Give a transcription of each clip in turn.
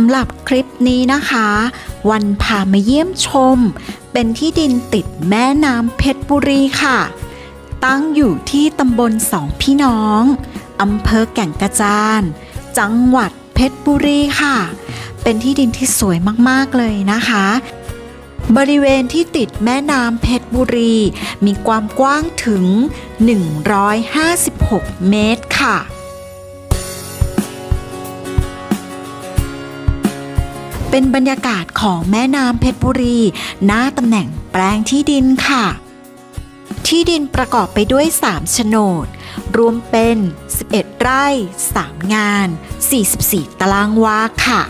สำหรับคลิปนี้นะคะ วันพามาเยี่ยมชม เป็นที่ดินติดแม่น้ำเพชรบุรีค่ะ ตั้งอยู่ที่ตำบลสองพี่น้องอำเภอแก่งกระจาน จังหวัดเพชรบุรีค่ะ เป็นที่ดินที่สวยมากๆเลยนะคะ บริเวณที่ติดแม่น้ำเพชรบุรี มีความกว้างถึง 156 เมตรค่ะ เป็นบรรยากาศของแม่น้ำเพชรบุรี หน้าตำแหน่งแปลงที่ดินค่ะ ที่ดินประกอบไปด้วย 3 โฉนด รวมเป็น 11 ไร่ 3 งาน 44 ตารางวาค่ะ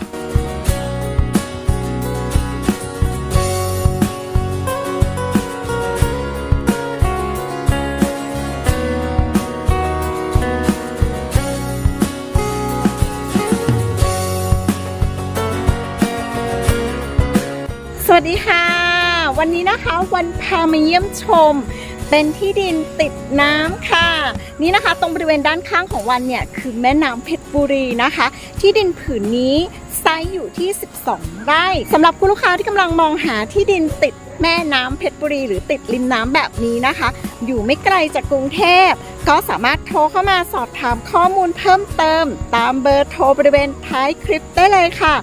ดีค่ะ วันนี้นะคะวันพามาเยี่ยมชม เป็นที่ดินติดน้ำค่ะ นี่นะคะตรงบริเวณด้านข้างของวันเนี่ย คือแม่น้ำเพชรบุรีนะคะ ที่ดินผืนนี้ไซส์อยู่ที่ 12 ไร่สำหรับคุณลูกค้าที่กำลังมองหาที่ดินติดแม่น้ำเพชรบุรี หรือติดริมน้ำแบบนี้นะคะ อยู่ไม่ไกลจากกรุงเทพ ก็สามารถโทรเข้ามาสอบถามข้อมูลเพิ่มเติม ตามเบอร์โทรบริเวณท้ายคลิปได้เลยค่ะ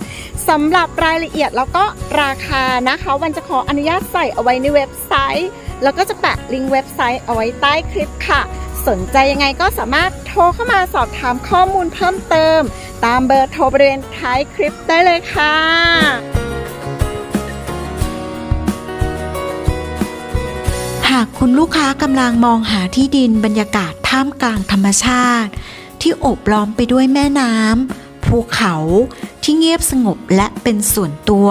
สำหรับรายละเอียดแล้วก็ราคานะคะ วันจะขออนุญาตใส่เอาไว้ในเว็บไซต์ แล้วก็จะแปะลิงก์เว็บไซต์เอาไว้ใต้คลิปค่ะ สนใจยังไงก็สามารถโทรเข้ามาสอบถามข้อมูลเพิ่มเติม ตามเบอร์โทรบริเวณท้ายคลิปได้เลยค่ะากคุณลูกค้ากำลังมองหาที่ดินบรรยากาศท่ามกลางธรรมชาติ ที่โอบล้อมไปด้วยแม่น้ำภูเขาที่เงียบสงบและเป็นส่วนตัว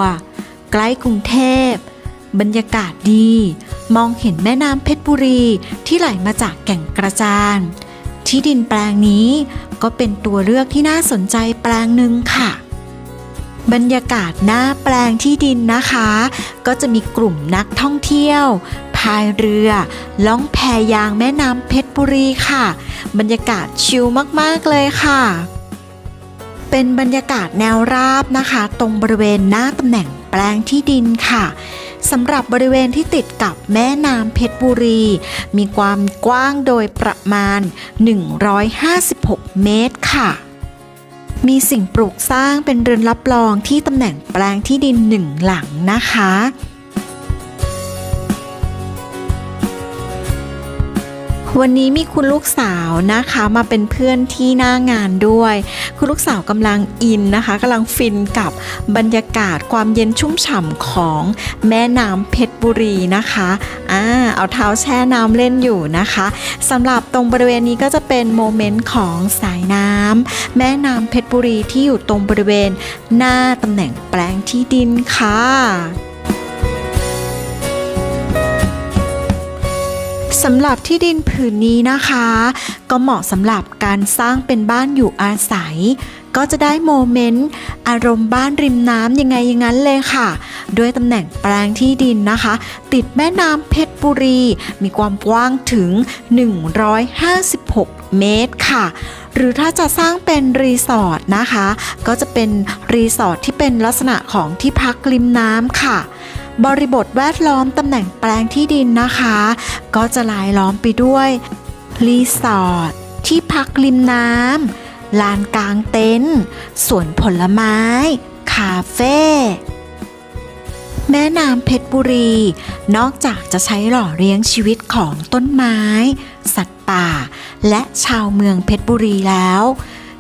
ใกล้กรุงเทพ บรรยากาศดี มองเห็นแม่น้ำเพชรบุรีที่ไหลมาจากแก่งกระจาน ที่ดินแปลงนี้ก็เป็นตัวเลือกที่น่าสนใจแปลงหนึ่งค่ะบรรยากาศหน้าแปลงที่ดินนะคะ ก็จะมีกลุ่มนักท่องเที่ยวายเรือ ล่องแพยางแม่น้ำเพชรบุรีค่ะ บรรยากาศชิลมากๆเลยค่ะ เป็นบรรยากาศแนวราบนะคะ ตรงบริเวณหน้าตำแหน่งแปลงที่ดินค่ะสำหรับบริเวณที่ติดกับแม่น้ำเพชรบุรี มีความกว้างโดยประมาณ 156 เมตรค่ะ มีสิ่งปลูกสร้างเป็นเรือนรับรองที่ตำแหน่งแปลงที่ดินหนึ่งหลังนะคะ วันนี้มีคุณลูกสาวนะคะมาเป็นเพื่อนที่หน้างานด้วย คุณลูกสาวกำลังอินนะคะกำลังฟินกับบรรยากาศความเย็นชุ่มฉ่ำของแม่น้ำเพชรบุรีนะคะอ่าเอาเท้าแช่น้ำเล่นอยู่นะคะสำหรับตรงบริเวณนี้ก็จะเป็นโมเมนต์ของสายน้ำแม่น้ำเพชรบุรีที่อยู่ตรงบริเวณหน้าตำแหน่งแปลงที่ดินค่ะ สำหรับที่ดินผืนนี้นะคะ ก็เหมาะสำหรับการสร้างเป็นบ้านอยู่อาศัย ก็จะได้โมเมนต์อารมณ์บ้านริมน้ำยังไงอย่างนั้นเลยค่ะ ด้วยตำแหน่งแปลงที่ดินนะคะ ติดแม่น้ำเพชรบุรี มีความกว้างถึง 156 เมตรค่ะหรือถ้าจะสร้างเป็นรีสอร์ทนะคะ ก็จะเป็นรีสอร์ทที่เป็นลักษณะของที่พักริมน้ำค่ะ บริบทแวดล้อมตำแหน่งแปลงที่ดินนะคะ ก็จะลายล้อมไปด้วยรีสอร์ทที่พักริมน้ำลานกลางเต็นท์สวนผลไม้ คาเฟ่แม่น้ำเพชรบุรี นอกจากจะใช้หล่อเลี้ยงชีวิตของต้นไม้ สัตว์ป่า และชาวเมืองเพชรบุรีแล้ว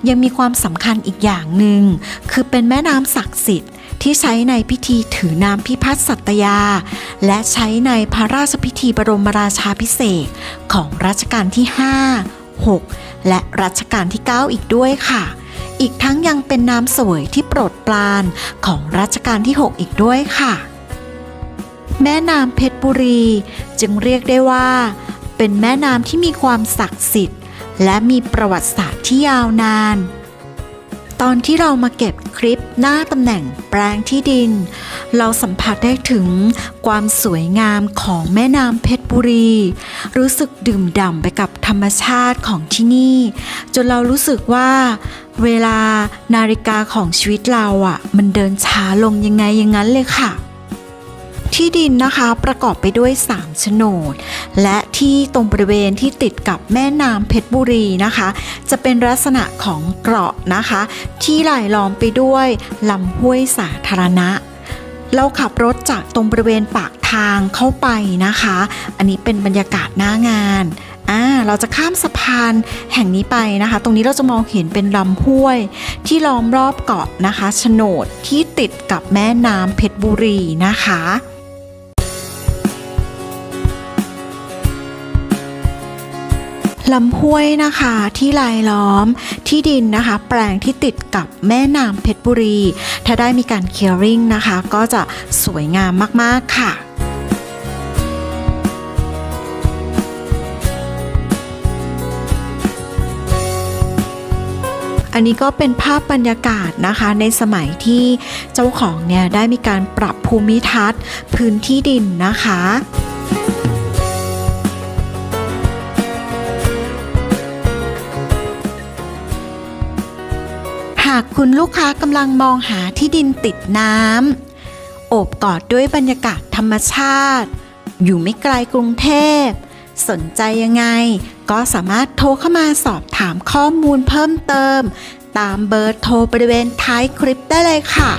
ยังมีความสำคัญอีกอย่างหนึ่ง คือเป็นแม่น้ำศักดิ์สิทธิ์ ที่ใช้ในพิธีถือน้ำพิพัฒน์สัตยา และใช้ในพระราชพิธีบรมราชาพิเศษของรัชกาลที่ 5 6 และรัชกาลที่ 9 อีกด้วยค่ะ อีกทั้งยังเป็นน้ำสวยที่โปรดปรานของรัชกาลที่ 6 อีกด้วยค่ะ แม่น้ำเพชรบุรี จึงเรียกได้ว่า เป็นแม่น้ำที่มีความศักดิ์สิทธิ์ และมีประวัติศาสตร์ที่ยาวนาน ตอนที่เรามาเก็บคลิปหน้าตำแหน่งแปลงที่ดิน เราสัมผัสได้ถึงความสวยงามของแม่น้ำเพชรบุรี รู้สึกดื่มด่ำไปกับธรรมชาติของที่นี่ จนเรารู้สึกว่าเวลานาฬิกาของชีวิตเราอะ มันเดินช้าลงยังไงอย่างนั้นเลยค่ะ ที่ดินนะคะประกอบไปด้วย3โฉนด และที่ตรงบริเวณที่ติดกับแม่น้ำเพชรบุรีนะคะ จะเป็นลักษณะของเกราะนะคะ ที่ไหลล้อมไปด้วยลำห้วยสาธารณะ เราขับรถจากตรงบริเวณปากทางเข้าไปนะคะ อันนี้เป็นบรรยากาศหน้างานอ่าเราจะข้ามสะพานแห่งนี้ไปนะคะ ตรงนี้เราจะมองเห็นเป็นลำห้วย ที่ล้อมรอบเกาะนะคะโฉนดที่ติดกับแม่น้ำเพชรบุรีนะคะ ลำห้วยนะคะที่ลายล้อมที่ดินนะคะ แปลงที่ติดกับแม่น้ำเพชรบุรี ถ้าได้มีการเคลียร์ริงนะคะ ก็จะสวยงามมาก ๆ ค่ะอันนี้ก็เป็นภาพบรรยากาศนะคะในสมัยที่เจ้าของเนี่ยได้มีการปรับภูมิทัศน์ พื้นที่ดินนะคะากคุณลูกค้ากำลังมองหาที่ดินติดน้ำ โอบกอดด้วยบรรยากาศธรรมชาติ อยู่ไม่ไกลกรุงเทพ สนใจยังไง ก็สามารถโทรเข้ามาสอบถามข้อมูลเพิ่มเติม ตามเบอร์โทรบริเวณท้ายคลิปได้เลยค่ะ